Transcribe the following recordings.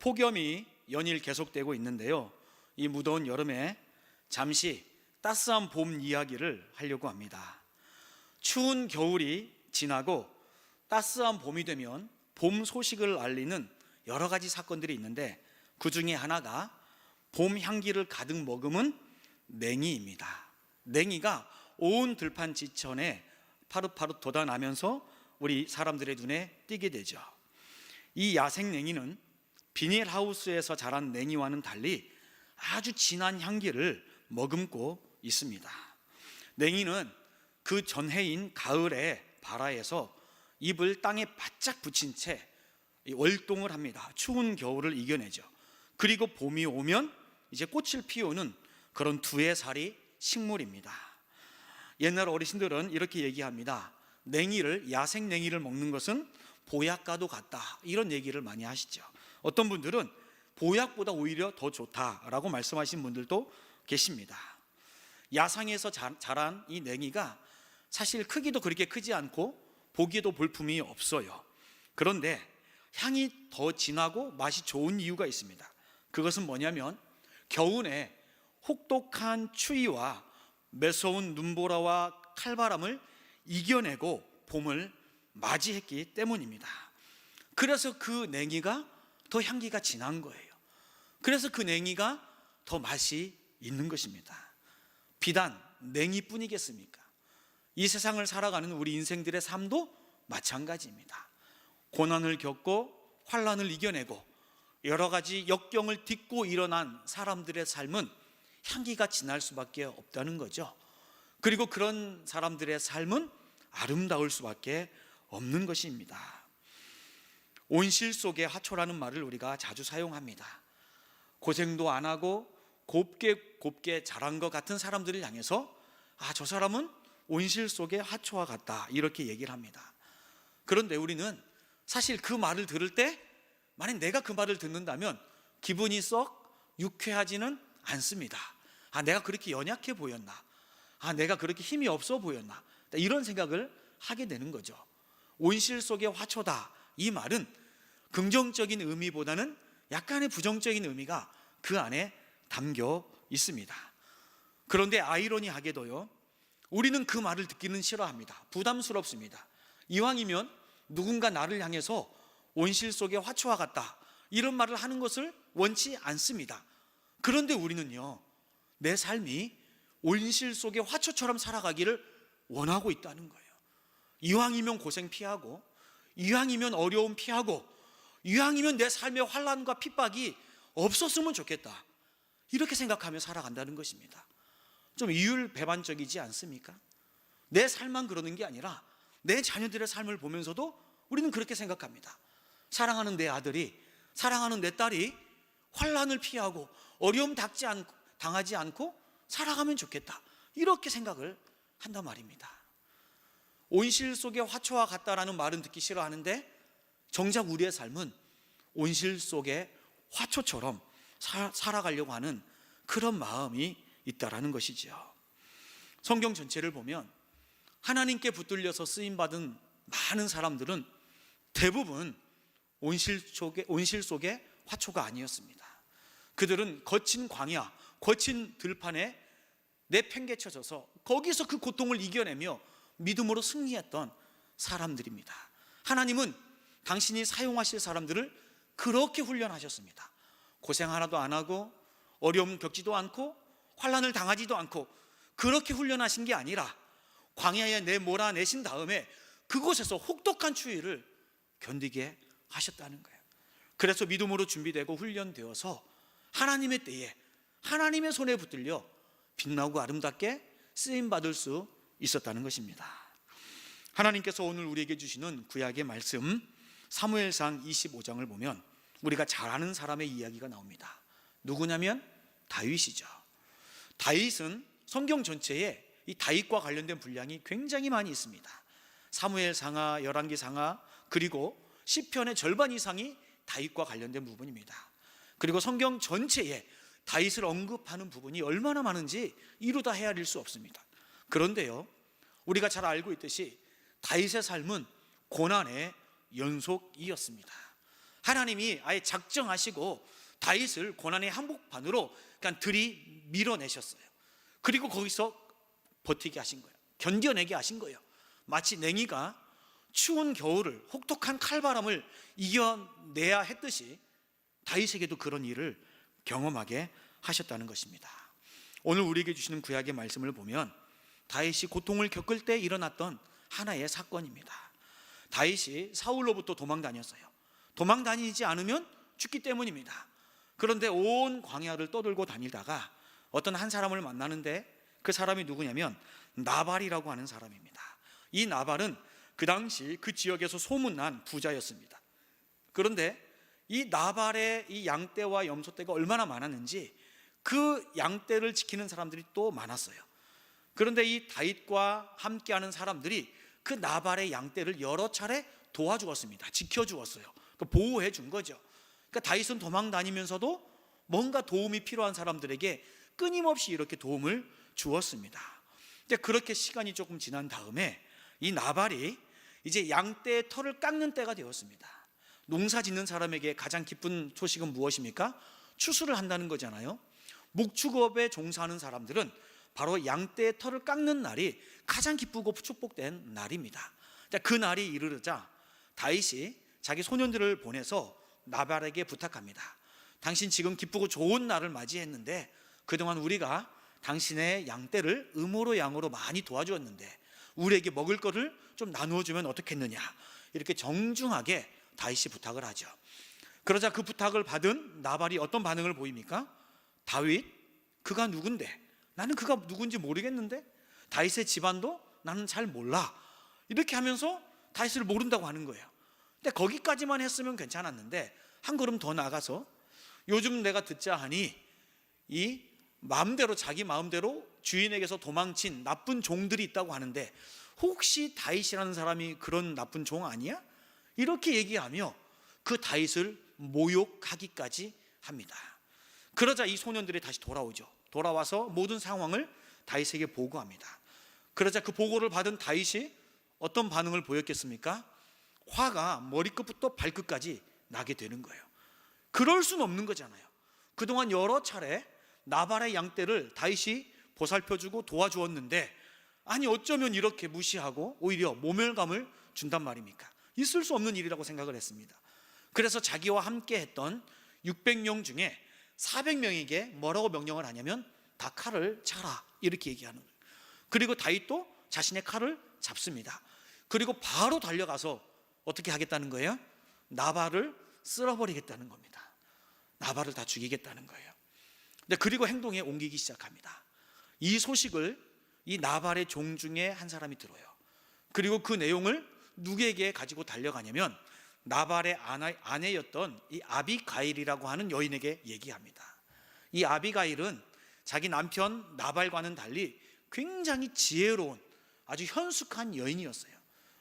폭염이 연일 계속되고 있는데요. 이 무더운 여름에 잠시 따스한 봄 이야기를 하려고 합니다. 추운 겨울이 지나고 따스한 봄이 되면 봄 소식을 알리는 여러 가지 사건들이 있는데 그 중에 하나가 봄 향기를 가득 머금은 냉이입니다. 냉이가 온 들판 지천에 파릇파릇 돋아나면서 우리 사람들의 눈에 띄게 되죠. 이 야생 냉이는 비닐하우스에서 자란 냉이와는 달리 아주 진한 향기를 머금고 있습니다. 냉이는 그 전해인 가을에 발아에서 잎을 땅에 바짝 붙인 채 월동을 합니다. 추운 겨울을 이겨내죠. 그리고 봄이 오면 이제 꽃을 피우는 그런 두해살이 식물입니다. 옛날 어르신들은 이렇게 얘기합니다. 냉이를 야생 냉이를 먹는 것은 보약과도 같다. 이런 얘기를 많이 하시죠. 어떤 분들은 보약보다 오히려 더 좋다라고 말씀하신 분들도 계십니다. 야상에서 자, 자란 이 냉이가 사실 크기도 그렇게 크지 않고 보기에도 볼품이 없어요. 그런데 향이 더 진하고 맛이 좋은 이유가 있습니다. 그것은 뭐냐면 겨울에 혹독한 추위와 매서운 눈보라와 칼바람을 이겨내고 봄을 맞이했기 때문입니다. 그래서 그 냉이가 더 향기가 진한 거예요. 그래서 그 냉이가 더 맛이 있는 것입니다. 비단 냉이뿐이겠습니까? 이 세상을 살아가는 우리 인생들의 삶도 마찬가지입니다. 고난을 겪고 환란을 이겨내고 여러 가지 역경을 딛고 일어난 사람들의 삶은 향기가 진할 수밖에 없다는 거죠. 그리고 그런 사람들의 삶은 아름다울 수밖에 없는 것입니다. 온실 속의 화초라는 말을 우리가 자주 사용합니다. 고생도 안 하고 곱게 곱게 자란 것 같은 사람들을 향해서 아, 저 사람은 온실 속의 화초와 같다. 이렇게 얘기를 합니다. 그런데 우리는 사실 그 말을 들을 때 만약 내가 그 말을 듣는다면 기분이 썩 유쾌하지는 않습니다. 아, 내가 그렇게 연약해 보였나? 아, 내가 그렇게 힘이 없어 보였나? 이런 생각을 하게 되는 거죠. 온실 속의 화초다. 이 말은 긍정적인 의미보다는 약간의 부정적인 의미가 그 안에 담겨 있습니다. 그런데 아이러니하게도요, 우리는 그 말을 듣기는 싫어합니다. 부담스럽습니다. 이왕이면 누군가 나를 향해서 온실 속의 화초와 같다. 이런 말을 하는 것을 원치 않습니다. 그런데 우리는요, 내 삶이 온실 속의 화초처럼 살아가기를 원하고 있다는 거예요. 이왕이면 고생 피하고, 이왕이면 어려움 피하고, 이왕이면 내 삶의 환란과 핍박이 없었으면 좋겠다. 이렇게 생각하며 살아간다는 것입니다. 좀 이율 배반적이지 않습니까? 내 삶만 그러는 게 아니라 내 자녀들의 삶을 보면서도 우리는 그렇게 생각합니다. 사랑하는 내 아들이, 사랑하는 내 딸이 환란을 피하고 어려움 닥지 않고, 당하지 않고 살아가면 좋겠다. 이렇게 생각을 한단 말입니다. 온실 속의 화초와 같다라는 말은 듣기 싫어하는데 정작 우리의 삶은 온실 속의 화초처럼 사, 살아가려고 하는 그런 마음이 있다라는 것이지요. 성경 전체를 보면 하나님께 붙들려서 쓰임 받은 많은 사람들은 대부분 온실 속에 온실 속의 화초가 아니었습니다. 그들은 거친 광야, 거친 들판에 내팽개쳐져서 거기서 그 고통을 이겨내며 믿음으로 승리했던 사람들입니다. 하나님은 당신이 사용하실 사람들을 그렇게 훈련하셨습니다. 고생 하나도 안 하고 어려움 겪지도 않고 환란을 당하지도 않고 그렇게 훈련하신 게 아니라 광야에 내 몰아내신 다음에 그곳에서 혹독한 추위를 견디게 하셨다는 거예요. 그래서 믿음으로 준비되고 훈련되어서 하나님의 때에 하나님의 손에 붙들려 빛나고 아름답게 쓰임 받을 수 있었다는 것입니다. 하나님께서 오늘 우리에게 주시는 구약의 말씀 사무엘상 25장을 보면 우리가 잘 아는 사람의 이야기가 나옵니다. 누구냐면 다윗이죠. 다윗은 성경 전체에 이 다윗과 관련된 분량이 굉장히 많이 있습니다. 사무엘 상하, 열왕기 상하, 그리고 시편의 절반 이상이 다윗과 관련된 부분입니다. 그리고 성경 전체에 다윗을 언급하는 부분이 얼마나 많은지 이루다 헤아릴 수 없습니다. 그런데요, 우리가 잘 알고 있듯이 다윗의 삶은 고난의 연속이었습니다. 하나님이 아예 작정하시고 다윗을 고난의 한복판으로 그냥 들이 밀어내셨어요. 그리고 거기서 버티게 하신 거예요. 견뎌내게 하신 거예요. 마치 냉이가 추운 겨울을 혹독한 칼바람을 이겨내야 했듯이 다윗에게도 그런 일을 경험하게 하셨다는 것입니다. 오늘 우리에게 주시는 구약의 말씀을 보면 다윗이 고통을 겪을 때 일어났던 하나의 사건입니다. 다윗이 사울로부터 도망 다녔어요. 도망 다니지 않으면 죽기 때문입니다. 그런데 온 광야를 떠들고 다니다가 어떤 한 사람을 만나는데 그 사람이 누구냐면 나발이라고 하는 사람입니다. 이 나발은 그 당시 그 지역에서 소문난 부자였습니다. 그런데 이 나발의 이 양떼와 염소떼가 얼마나 많았는지 그 양떼를 지키는 사람들이 또 많았어요. 그런데 이 다윗과 함께하는 사람들이 그 나발의 양떼를 여러 차례 도와주었습니다. 지켜주었어요. 그 보호해 준 거죠. 그러니까 다윗은 도망 다니면서도 뭔가 도움이 필요한 사람들에게 끊임없이 이렇게 도움을 주었습니다. 근데 그렇게 시간이 조금 지난 다음에 이 나발이 이제 양떼의 털을 깎는 때가 되었습니다. 농사 짓는 사람에게 가장 기쁜 소식은 무엇입니까? 추수를 한다는 거잖아요. 목축업에 종사하는 사람들은 바로 양떼의 털을 깎는 날이 가장 기쁘고 축복된 날입니다. 그 날이 이르르자 다윗이 자기 소년들을 보내서 나발에게 부탁합니다. 당신 지금 기쁘고 좋은 날을 맞이했는데 그동안 우리가 당신의 양떼를 음으로 양으로 많이 도와주었는데 우리에게 먹을 거를 좀 나누어 주면 어떻겠느냐 이렇게 정중하게 다윗이 부탁을 하죠. 그러자 그 부탁을 받은 나발이 어떤 반응을 보입니까? 다윗 그가 누군데 나는 그가 누군지 모르겠는데 다윗의 집안도 나는 잘 몰라 이렇게 하면서 다윗을 모른다고 하는 거예요. 근데 거기까지만 했으면 괜찮았는데 한 걸음 더 나가서 요즘 내가 듣자 하니 이 마음대로 자기 마음대로 주인에게서 도망친 나쁜 종들이 있다고 하는데 혹시 다윗이라는 사람이 그런 나쁜 종 아니야? 이렇게 얘기하며 그 다윗을 모욕하기까지 합니다. 그러자 이 소년들이 다시 돌아오죠. 돌아와서 모든 상황을 다윗에게 보고합니다. 그러자 그 보고를 받은 다윗이 어떤 반응을 보였겠습니까? 화가 머리끝부터 발끝까지 나게 되는 거예요. 그럴 수는 없는 거잖아요. 그동안 여러 차례 나발의 양떼를 다윗이 보살펴주고 도와주었는데 아니 어쩌면 이렇게 무시하고 오히려 모멸감을 준단 말입니까? 있을 수 없는 일이라고 생각을 했습니다. 그래서 자기와 함께 했던 600명 중에 400명에게 뭐라고 명령을 하냐면 다 칼을 차라 이렇게 얘기하는 거예요. 그리고 다윗도 자신의 칼을 잡습니다. 그리고 바로 달려가서 어떻게 하겠다는 거예요? 나발을 쓸어버리겠다는 겁니다. 나발을 다 죽이겠다는 거예요. 근데 그리고 행동에 옮기기 시작합니다. 이 소식을 이 나발의 종 중에 한 사람이 들어요. 그리고 그 내용을 누구에게 가지고 달려가냐면 나발의 아내였던 이 아비가일이라고 하는 여인에게 얘기합니다. 이 아비가일은 자기 남편 나발과는 달리 굉장히 지혜로운 아주 현숙한 여인이었어요.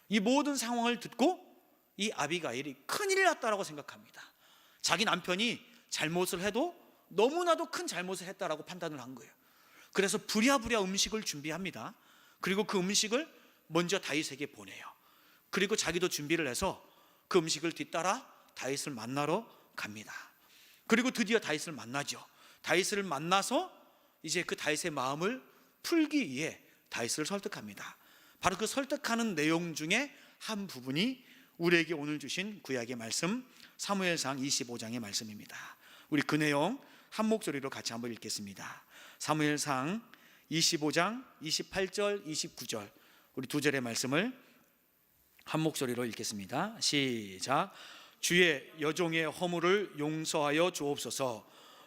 이 모든 상황을 듣고 이 아비가일이 큰일 났다라고 생각합니다. 자기 남편이 잘못을 해도 너무나도 큰 잘못을 했다라고 판단을 한 거예요. 그래서 부랴부랴 음식을 준비합니다. 그리고 그 음식을 먼저 다윗에게 보내요. 그리고 자기도 준비를 해서 그 음식을 뒤따라 다윗을 만나러 갑니다. 그리고 드디어 다윗을 만나죠. 다윗을 만나서 이제 그 다윗의 마음을 풀기 위해 다윗을 설득합니다. 바로 그 설득하는 내용 중에 한 부분이 우리에게 오늘 주신 구약의 말씀 사무엘상 25장의 말씀입니다. 우리 그 내용 한 목소리로 같이 한번 읽겠습니다. 사무엘상 25장 28절 29절 우리 두 절의 말씀을 한 목소리로 읽겠습니다. 시작. 주의 여종의 허물을 용서하여 주옵소서.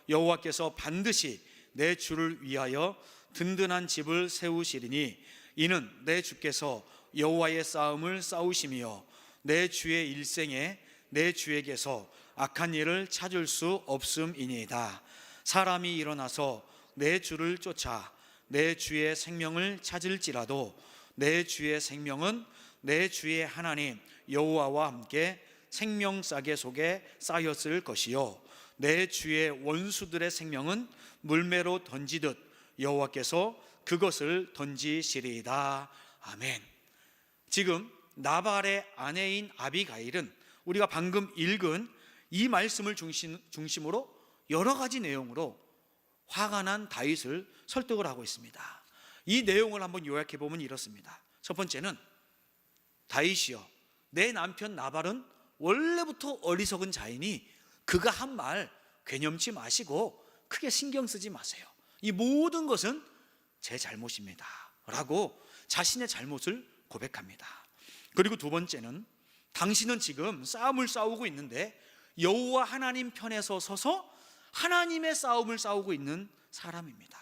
여호와께서 반드시 내 주를 위하여 든든한 집을 세우시리니 이는 내 주께서 여호와의 싸움을 싸우시며 내 주의 일생에 내 주에게서 악한 일을 찾을 수 없음이니이다. 사람이 일어나서 내 주를 쫓아 내 주의 생명을 찾을지라도 내 주의 생명은 내 주의 하나님 여호와와 함께 생명 싸개 속에 쌓였을 것이요 내 주의 원수들의 생명은 물매로 던지듯 여호와께서 그것을 던지시리이다 아멘. 지금 나발의 아내인 아비가일은 우리가 방금 읽은 이 말씀을 중심, 중심으로 여러 가지 내용으로 화가 난 다윗을 설득을 하고 있습니다. 이 내용을 한번 요약해 보면 이렇습니다. 첫 번째는 다윗이여 내 남편 나발은 원래부터 어리석은 자이니 그가 한말 괴념치 마시고 크게 신경 쓰지 마세요. 이 모든 것은 제 잘못입니다. 라고 자신의 잘못을 고백합니다. 그리고 두 번째는 당신은 지금 싸움을 싸우고 있는데 여호와 하나님 편에서 서서 하나님의 싸움을 싸우고 있는 사람입니다.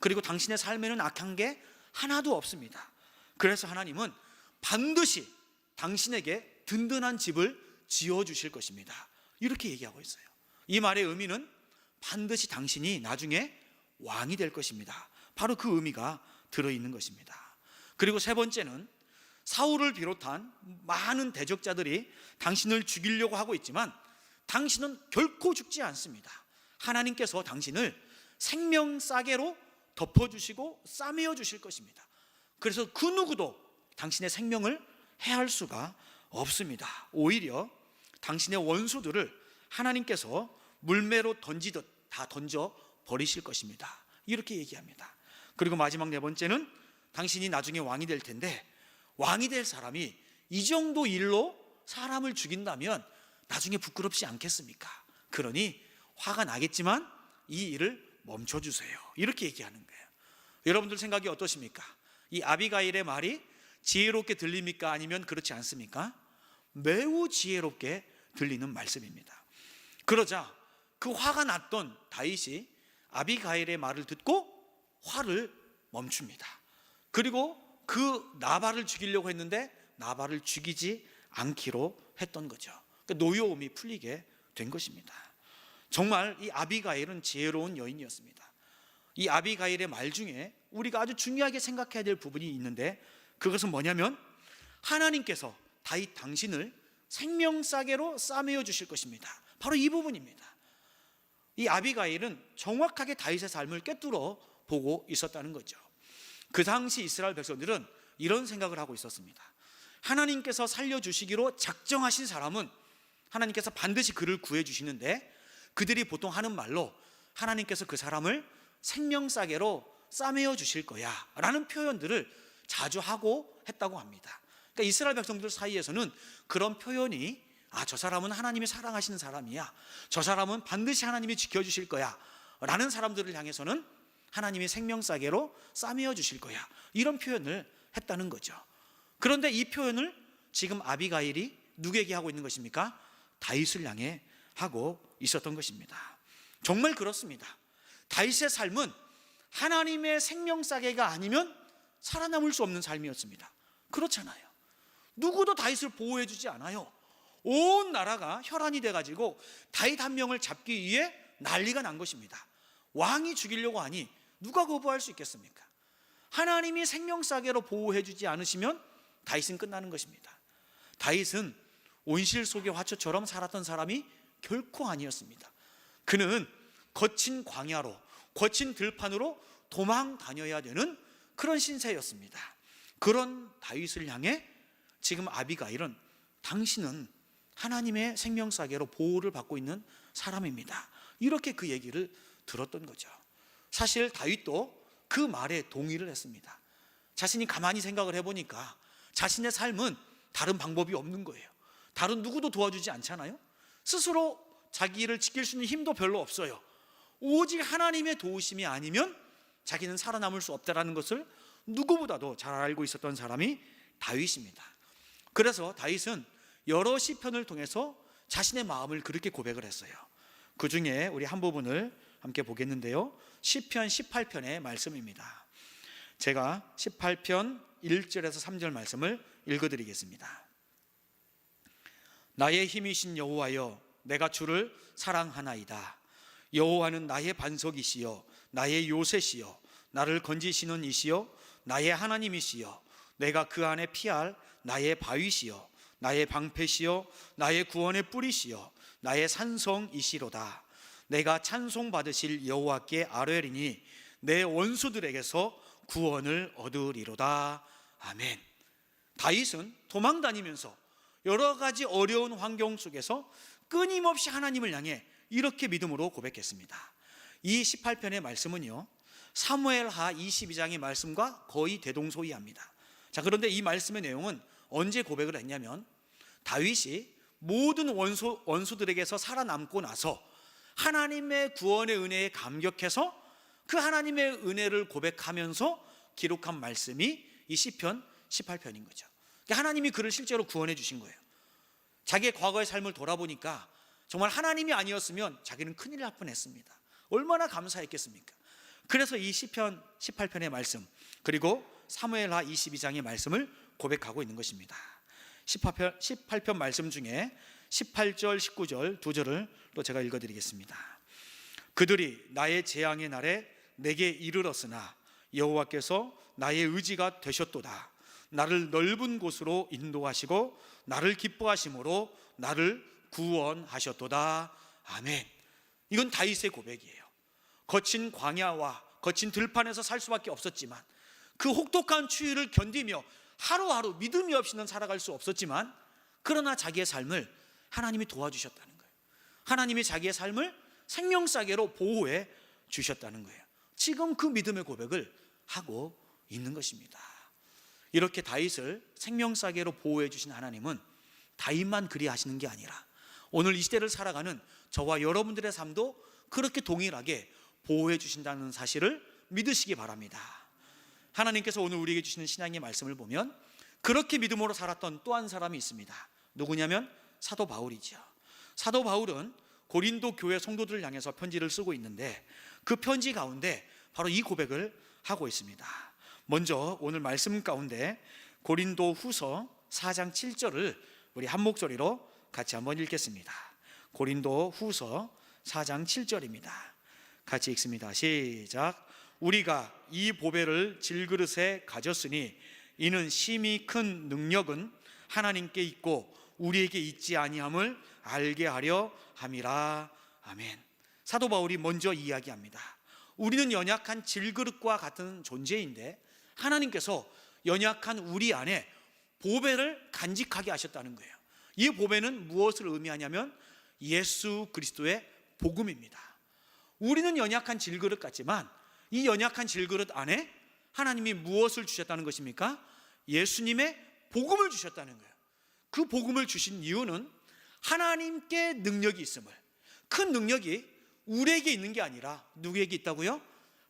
그리고 당신의 삶에는 악한 게 하나도 없습니다. 그래서 하나님은 반드시 당신에게 든든한 집을 지어 주실 것입니다. 이렇게 얘기하고 있어요. 이 말의 의미는 반드시 당신이 나중에 왕이 될 것입니다. 바로 그 의미가 들어 있는 것입니다. 그리고 세 번째는 사울을 비롯한 많은 대적자들이 당신을 죽이려고 하고 있지만 당신은 결코 죽지 않습니다. 하나님께서 당신을 생명 싸개로 덮어주시고 싸매어 주실 것입니다. 그래서 그 누구도 당신의 생명을 해할 수가 없습니다. 오히려 당신의 원수들을 하나님께서 물매로 던지듯 다 던져 버리실 것입니다. 이렇게 얘기합니다. 그리고 마지막 네 번째는 당신이 나중에 왕이 될 텐데 왕이 될 사람이 이 정도 일로 사람을 죽인다면 나중에 부끄럽지 않겠습니까? 그러니 화가 나겠지만 이 일을 멈춰 주세요. 이렇게 얘기하는 거예요. 여러분들 생각이 어떠십니까? 이 아비가일의 말이 지혜롭게 들립니까? 아니면 그렇지 않습니까? 매우 지혜롭게 들리는 말씀입니다. 그러자 그 화가 났던 다윗이 아비가일의 말을 듣고 화를 멈춥니다. 그리고 그 나발을 죽이려고 했는데 나발을 죽이지 않기로 했던 거죠. 그러니까 노여움이 풀리게 된 것입니다. 정말 이 아비가일은 지혜로운 여인이었습니다. 이 아비가일의 말 중에 우리가 아주 중요하게 생각해야 될 부분이 있는데 그것은 뭐냐면 하나님께서 다윗 당신을 생명싸개로 싸매어 주실 것입니다. 바로 이 부분입니다. 이 아비가일은 정확하게 다윗의 삶을 꿰뚫어 보고 있었다는 거죠. 그 당시 이스라엘 백성들은 이런 생각을 하고 있었습니다. 하나님께서 살려주시기로 작정하신 사람은 하나님께서 반드시 그를 구해주시는데 그들이 보통 하는 말로 하나님께서 그 사람을 생명싸개로 싸매어 주실 거야 라는 표현들을 자주 하고 했다고 합니다. 그러니까 이스라엘 백성들 사이에서는 그런 표현이 아, 저 사람은 하나님이 사랑하시는 사람이야. 저 사람은 반드시 하나님이 지켜주실 거야. 라는 사람들을 향해서는 하나님이 생명싸개로 싸매어 주실 거야. 이런 표현을 했다는 거죠. 그런데 이 표현을 지금 아비가일이 누구에게 하고 있는 것입니까? 다윗을 향해 하고 있었던 것입니다. 정말 그렇습니다. 다윗의 삶은 하나님의 생명싸개가 아니면 살아남을 수 없는 삶이었습니다. 그렇잖아요. 누구도 다윗을 보호해 주지 않아요. 온 나라가 혈안이 돼 가지고 다윗 한 명을 잡기 위해 난리가 난 것입니다. 왕이 죽이려고 하니 누가 거부할 수 있겠습니까? 하나님이 생명싸개로 보호해 주지 않으시면 다윗은 끝나는 것입니다. 다윗은 온실 속의 화초처럼 살았던 사람이 결코 아니었습니다. 그는 거친 광야로 거친 들판으로 도망 다녀야 되는 그런 신세였습니다. 그런 다윗을 향해 지금 아비가일은 당신은 하나님의 생명싸개로 보호를 받고 있는 사람입니다. 이렇게 그 얘기를 들었던 거죠. 사실 다윗도 그 말에 동의를 했습니다. 자신이 가만히 생각을 해보니까 자신의 삶은 다른 방법이 없는 거예요. 다른 누구도 도와주지 않잖아요. 스스로 자기를 지킬 수 있는 힘도 별로 없어요. 오직 하나님의 도우심이 아니면 자기는 살아남을 수 없다라는 것을 누구보다도 잘 알고 있었던 사람이 다윗입니다. 그래서 다윗은 여러 시편을 통해서 자신의 마음을 그렇게 고백을 했어요. 그 중에 우리 한 부분을 함께 보겠는데요. 시편 18편의 말씀입니다. 제가 18편 1절에서 3절 말씀을 읽어 드리겠습니다. 나의 힘이신 여호와여 내가 주를 사랑하나이다. 여호와는 나의 반석이시여 나의 요새시여 나를 건지시는 이시여 나의 하나님이시여 내가 그 안에 피할 나의 바위시여 나의 방패시여 나의 구원의 뿌리시여 나의 산성이시로다. 내가 찬송 받으실 여호와께 아뢰리니 내 원수들에게서 구원을 얻으리로다. 아멘. 다윗은 도망 다니면서 여러 가지 어려운 환경 속에서 끊임없이 하나님을 향해 이렇게 믿음으로 고백했습니다. 이 18편의 말씀은요. 사무엘하 22장의 말씀과 거의 대동소이합니다. 자, 그런데 이 말씀의 내용은 언제 고백을 했냐면 다윗이 모든 원수, 원수들에게서 살아남고 나서 하나님의 구원의 은혜에 감격해서 그 하나님의 은혜를 고백하면서 기록한 말씀이 이 시편 18편인 거죠. 그러니까 하나님이 그를 실제로 구원해 주신 거예요. 자기의 과거의 삶을 돌아보니까 정말 하나님이 아니었으면 자기는 큰일 날 뻔했습니다. 얼마나 감사했겠습니까? 그래서 이 시편 18편의 말씀 그리고 사무엘하 22장의 말씀을 고백하고 있는 것입니다. 18편, 18편 말씀 중에 18절, 19절 두 절을 또 제가 읽어 드리겠습니다. 그들이 나의 재앙의 날에 내게 이르렀으나 여호와께서 나의 의지가 되셨도다. 나를 넓은 곳으로 인도하시고 나를 기뻐하심으로 나를 구원하셨도다. 아멘. 이건 다윗의 고백이에요. 거친 광야와 거친 들판에서 살 수밖에 없었지만 그 혹독한 추위를 견디며 하루하루 믿음이 없이는 살아갈 수 없었지만 그러나 자기의 삶을 하나님이 도와주셨다는 거예요. 하나님이 자기의 삶을 생명싸개로 보호해 주셨다는 거예요. 지금 그 믿음의 고백을 하고 있는 것입니다. 이렇게 다윗을 생명싸개로 보호해 주신 하나님은 다윗만 그리하시는 게 아니라 오늘 이 시대를 살아가는 저와 여러분들의 삶도 그렇게 동일하게 보호해 주신다는 사실을 믿으시기 바랍니다. 하나님께서 오늘 우리에게 주시는 신앙의 말씀을 보면 그렇게 믿음으로 살았던 또 한 사람이 있습니다. 누구냐면 사도 바울이죠. 사도 바울은 고린도 교회 성도들을 향해서 편지를 쓰고 있는데 그 편지 가운데 바로 이 고백을 하고 있습니다. 먼저 오늘 말씀 가운데 고린도 후서 4장 7절을 우리 한 목소리로 같이 한번 읽겠습니다. 고린도 후서 4장 7절입니다. 같이 읽습니다. 시작. 우리가 이 보배를 질그릇에 가졌으니 이는 심히 큰 능력은 하나님께 있고 우리에게 있지 아니함을 알게 하려 함이라. 아멘. 사도 바울이 먼저 이야기합니다. 우리는 연약한 질그릇과 같은 존재인데 하나님께서 연약한 우리 안에 보배를 간직하게 하셨다는 거예요. 이 보배는 무엇을 의미하냐면 예수 그리스도의 복음입니다. 우리는 연약한 질그릇 같지만 이 연약한 질그릇 안에 하나님이 무엇을 주셨다는 것입니까? 예수님의 복음을 주셨다는 거예요. 그 복음을 주신 이유는 하나님께 능력이 있음을 큰 능력이 우리에게 있는 게 아니라 누구에게 있다고요?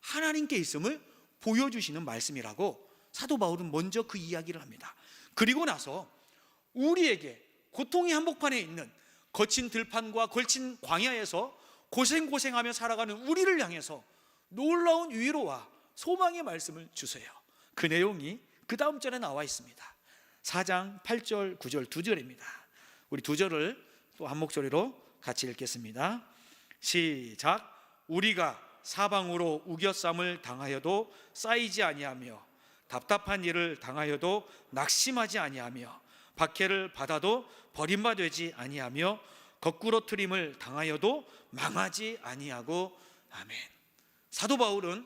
하나님께 있음을 보여주시는 말씀이라고 사도 바울은 먼저 그 이야기를 합니다. 그리고 나서 우리에게 고통의 한복판에 있는 거친 들판과 걸친 광야에서 고생고생하며 살아가는 우리를 향해서 놀라운 위로와 소망의 말씀을 주세요. 그 내용이 그 다음 절에 나와 있습니다. 4장 8절, 9절 두 절입니다. 우리 두 절을 또 한 목소리로 같이 읽겠습니다. 시작. 우리가 사방으로 우겨쌈을 당하여도 쌓이지 아니하며 답답한 일을 당하여도 낙심하지 아니하며 박해를 받아도 버림받지 아니하며 거꾸로 트림을 당하여도 망하지 아니하고 아멘. 사도 바울은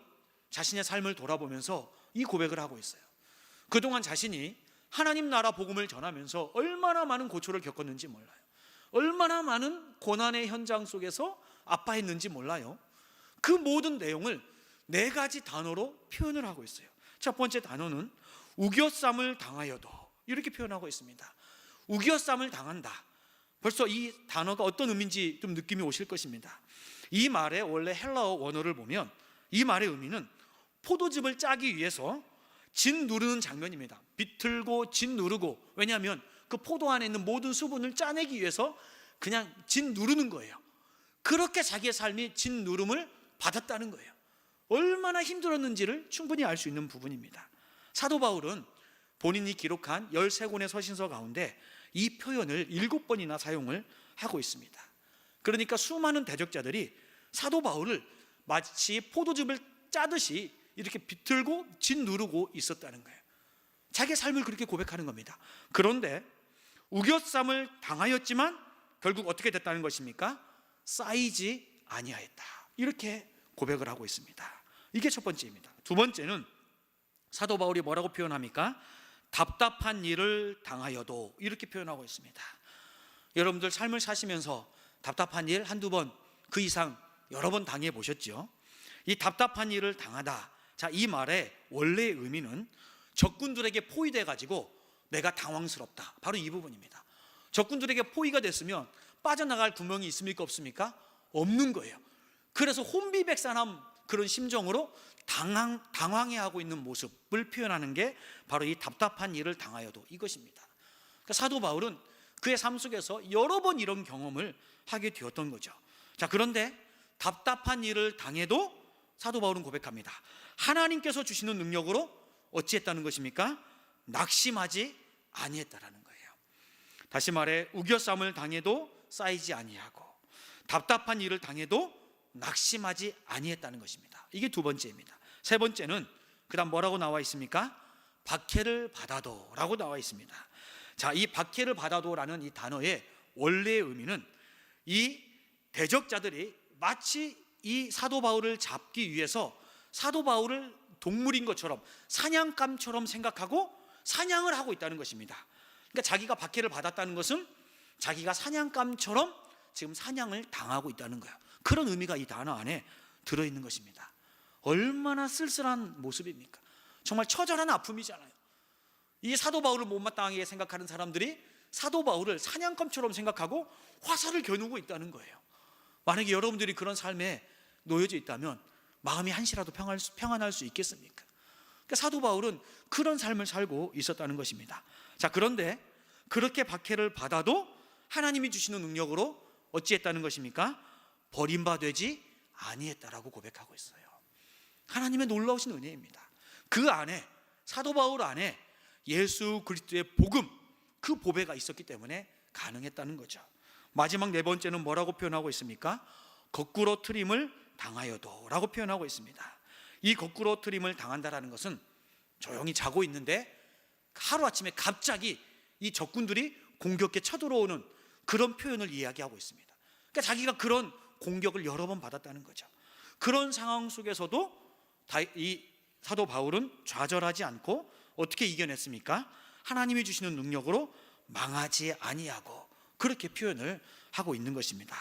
자신의 삶을 돌아보면서 이 고백을 하고 있어요. 그동안 자신이 하나님 나라 복음을 전하면서 얼마나 많은 고초를 겪었는지 몰라요. 얼마나 많은 고난의 현장 속에서 아파했는지 몰라요. 그 모든 내용을 네 가지 단어로 표현을 하고 있어요. 첫 번째 단어는 우겨쌈을 당하여도 이렇게 표현하고 있습니다. 우겨쌈을 당한다. 벌써 이 단어가 어떤 의미인지 좀 느낌이 오실 것입니다. 이 말의 원래 헬라어 원어를 보면 이 말의 의미는 포도즙을 짜기 위해서 진 누르는 장면입니다. 비틀고 진 누르고 왜냐하면 그 포도 안에 있는 모든 수분을 짜내기 위해서 그냥 진 누르는 거예요. 그렇게 자기의 삶이 진 누름을 받았다는 거예요. 얼마나 힘들었는지를 충분히 알 수 있는 부분입니다. 사도 바울은 본인이 기록한 13권의 서신서 가운데 이 표현을 7번이나 사용을 하고 있습니다. 그러니까 수많은 대적자들이 사도 바울을 마치 포도즙을 짜듯이 이렇게 비틀고 진 누르고 있었다는 거예요. 자기 삶을 그렇게 고백하는 겁니다. 그런데 우겨쌈을 당하였지만 결국 어떻게 됐다는 것입니까? 쌓이지 아니하였다. 이렇게 고백을 하고 있습니다. 이게 첫 번째입니다. 두 번째는 사도 바울이 뭐라고 표현합니까? 답답한 일을 당하여도 이렇게 표현하고 있습니다. 여러분들 삶을 사시면서 답답한 일 한두 번 그 이상 여러 번 당해 보셨죠? 이 답답한 일을 당하다. 자, 이 말의 원래의 의미는 적군들에게 포위돼 가지고 내가 당황스럽다. 바로 이 부분입니다. 적군들에게 포위가 됐으면 빠져나갈 구멍이 있습니까 없습니까? 없는 거예요. 그래서 혼비백산함 그런 심정으로 당황 당황해하고 있는 모습을 표현하는 게 바로 이 답답한 일을 당하여도 이것입니다. 그러니까 사도 바울은 그의 삶 속에서 여러 번 이런 경험을 하게 되었던 거죠. 자, 그런데 답답한 일을 당해도 사도 바울은 고백합니다. 하나님께서 주시는 능력으로 어찌했다는 것입니까? 낙심하지 아니했다라는 거예요. 다시 말해 우겨쌈을 당해도 쌓이지 아니하고 답답한 일을 당해도 낙심하지 아니했다는 것입니다. 이게 두 번째입니다. 세 번째는 그다음 뭐라고 나와 있습니까? 박해를 받아도라고 나와 있습니다. 자, 이 박해를 받아도라는 이 단어의 원래의 의미는 이 대적자들이 마치 이 사도 바울을 잡기 위해서 사도 바울을 동물인 것처럼 사냥감처럼 생각하고 사냥을 하고 있다는 것입니다. 그러니까 자기가 박해를 받았다는 것은 자기가 사냥감처럼 지금 사냥을 당하고 있다는 거예요. 그런 의미가 이 단어 안에 들어 있는 것입니다. 얼마나 쓸쓸한 모습입니까? 정말 처절한 아픔이잖아요. 이 사도 바울을 못마땅하게 생각하는 사람들이 사도 바울을 사냥감처럼 생각하고 화살을 겨누고 있다는 거예요. 만약에 여러분들이 그런 삶에 놓여져 있다면 마음이 한시라도 평안할 수 있겠습니까? 그러니까 사도 바울은 그런 삶을 살고 있었다는 것입니다. 자, 그런데 그렇게 박해를 받아도 하나님이 주시는 능력으로 어찌했다는 것입니까? 버림받되지 아니했다라고 고백하고 있어요. 하나님의 놀라우신 은혜입니다. 그 안에 사도 바울 안에 예수 그리스도의 복음 그 보배가 있었기 때문에 가능했다는 거죠. 마지막 네 번째는 뭐라고 표현하고 있습니까? 거꾸로 트림을 당하여도라고 표현하고 있습니다. 이 거꾸로 트림을 당한다라는 것은 조용히 자고 있는데 하루 아침에 갑자기 이 적군들이 공격에 쳐들어오는 그런 표현을 이야기하고 있습니다. 그러니까 자기가 그런 공격을 여러 번 받았다는 거죠. 그런 상황 속에서도 다- 이 사도 바울은 좌절하지 않고 어떻게 이겨냈습니까? 하나님이 주시는 능력으로 망하지 아니하고 그렇게 표현을 하고 있는 것입니다.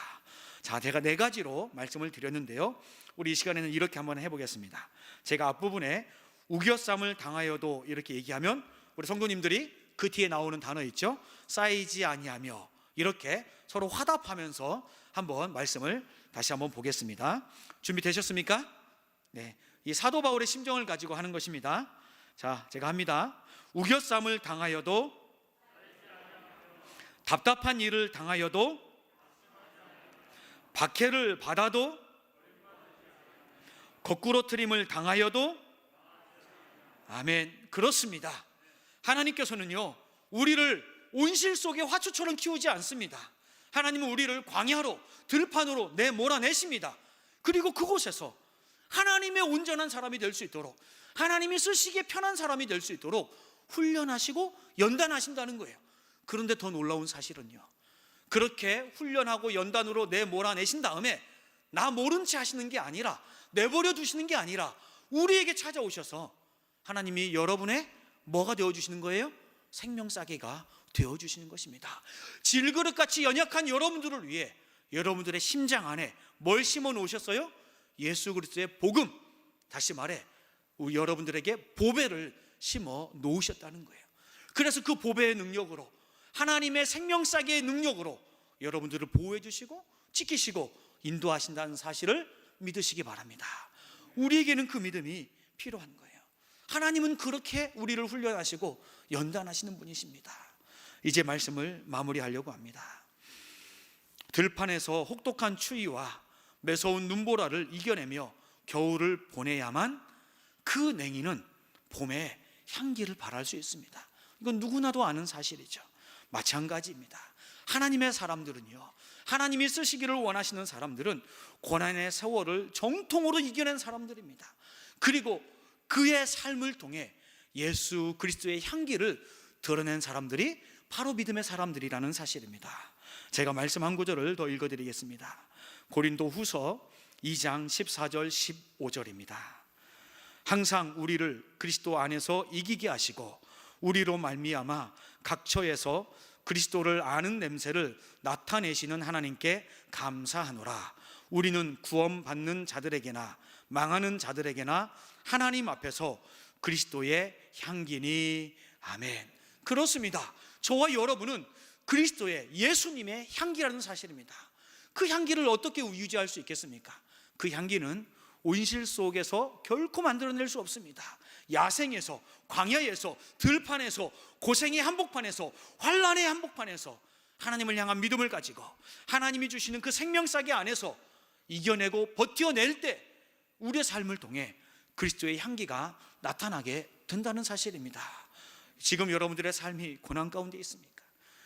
자, 제가 네 가지로 말씀을 드렸는데요. 우리 이 시간에는 이렇게 한번 해보겠습니다. 제가 앞부분에 우겨쌈을 당하여도 이렇게 얘기하면 우리 성도님들이 그 뒤에 나오는 단어 있죠? 쌓이지 아니하며 이렇게 서로 화답하면서 한번 말씀을 다시 한번 보겠습니다. 준비되셨습니까? 네. 이 사도 바울의 심정을 가지고 하는 것입니다. 자, 제가 합니다. 우겨쌈을 당하여도 답답한 일을 당하여도 박해를 받아도 거꾸로 트림을 당하여도 아멘. 그렇습니다. 하나님께서는요, 우리를 온실 속의 화초처럼 키우지 않습니다. 하나님은 우리를 광야로, 들판으로 내 몰아내십니다. 그리고 그곳에서 하나님의 온전한 사람이 될 수 있도록, 하나님이 쓰시기에 편한 사람이 될 수 있도록 훈련하시고 연단하신다는 거예요. 그런데 더 놀라운 사실은요, 그렇게 훈련하고 연단으로 내 몰아내신 다음에 나 모른 채 하시는 게 아니라 내버려 두시는 게 아니라 우리에게 찾아오셔서 하나님이 여러분의 뭐가 되어 주시는 거예요? 생명싸개가 되어 주시는 것입니다. 질그릇같이 연약한 여러분들을 위해 여러분들의 심장 안에 뭘 심어 놓으셨어요? 예수 그리스도의 복음. 다시 말해 여러분들에게 보배를 심어 놓으셨다는 거예요. 그래서 그 보배의 능력으로 하나님의 생명싸개의 능력으로 여러분들을 보호해 주시고 지키시고 인도하신다는 사실을 믿으시기 바랍니다. 우리에게는 그 믿음이 필요한 거예요. 하나님은 그렇게 우리를 훈련하시고 연단하시는 분이십니다. 이제 말씀을 마무리하려고 합니다. 들판에서 혹독한 추위와 매서운 눈보라를 이겨내며 겨울을 보내야만 그 냉이는 봄에 향기를 발할 수 있습니다. 이건 누구나도 아는 사실이죠. 마찬가지입니다. 하나님의 사람들은요. 하나님이 쓰시기를 원하시는 사람들은 고난의 세월을 정통으로 이겨낸 사람들입니다. 그리고 그의 삶을 통해 예수 그리스도의 향기를 드러낸 사람들이 바로 믿음의 사람들이라는 사실입니다. 제가 말씀 한 구절을 더 읽어드리겠습니다. 고린도 후서 2장 14절 15절입니다. 항상 우리를 그리스도 안에서 이기게 하시고 우리로 말미암아 각처에서 그리스도를 아는 냄새를 나타내시는 하나님께 감사하노라. 우리는 구원받는 자들에게나 망하는 자들에게나 하나님 앞에서 그리스도의 향기니 아멘. 그렇습니다. 저와 여러분은 그리스도의 예수님의 향기라는 사실입니다. 그 향기를 어떻게 유지할 수 있겠습니까? 그 향기는 온실 속에서 결코 만들어낼 수 없습니다. 야생에서, 광야에서, 들판에서, 고생의 한복판에서, 환란의 한복판에서 하나님을 향한 믿음을 가지고 하나님이 주시는 그 생명사계 안에서 이겨내고 버텨낼 때 우리의 삶을 통해 그리스도의 향기가 나타나게 된다는 사실입니다. 지금 여러분들의 삶이 고난 가운데 있습니까?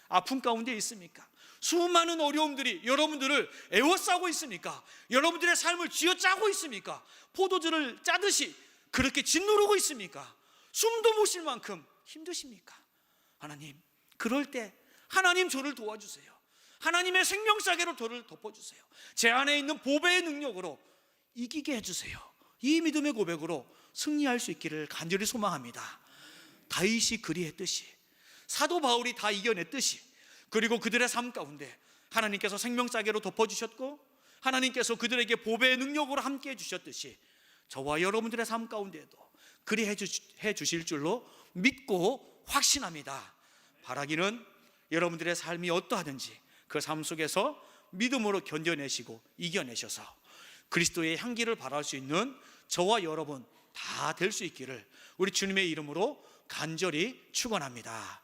아픔 가운데 있습니까? 수많은 어려움들이 여러분들을 애워싸고 있습니까? 여러분들의 삶을 쥐어짜고 있습니까? 포도주를 짜듯이 그렇게 짓누르고 있습니까? 숨도 못 쉴 만큼 힘드십니까? 하나님, 그럴 때 하나님 저를 도와주세요. 하나님의 생명사계로 저를 덮어주세요. 제 안에 있는 보배의 능력으로 이기게 해주세요. 이 믿음의 고백으로 승리할 수 있기를 간절히 소망합니다. 다윗이 그리했듯이 사도 바울이 다 이겨냈듯이 그리고 그들의 삶 가운데 하나님께서 생명사계로 덮어주셨고 하나님께서 그들에게 보배의 능력으로 함께 해 주셨듯이 저와 여러분들의 삶 가운데도 그리 해 주실 줄로 믿고 확신합니다. 바라기는 여러분들의 삶이 어떠하든지 그 삶 속에서 믿음으로 견뎌내시고 이겨내셔서 그리스도의 향기를 발할 수 있는 저와 여러분 다 될 수 있기를 우리 주님의 이름으로 간절히 축원합니다.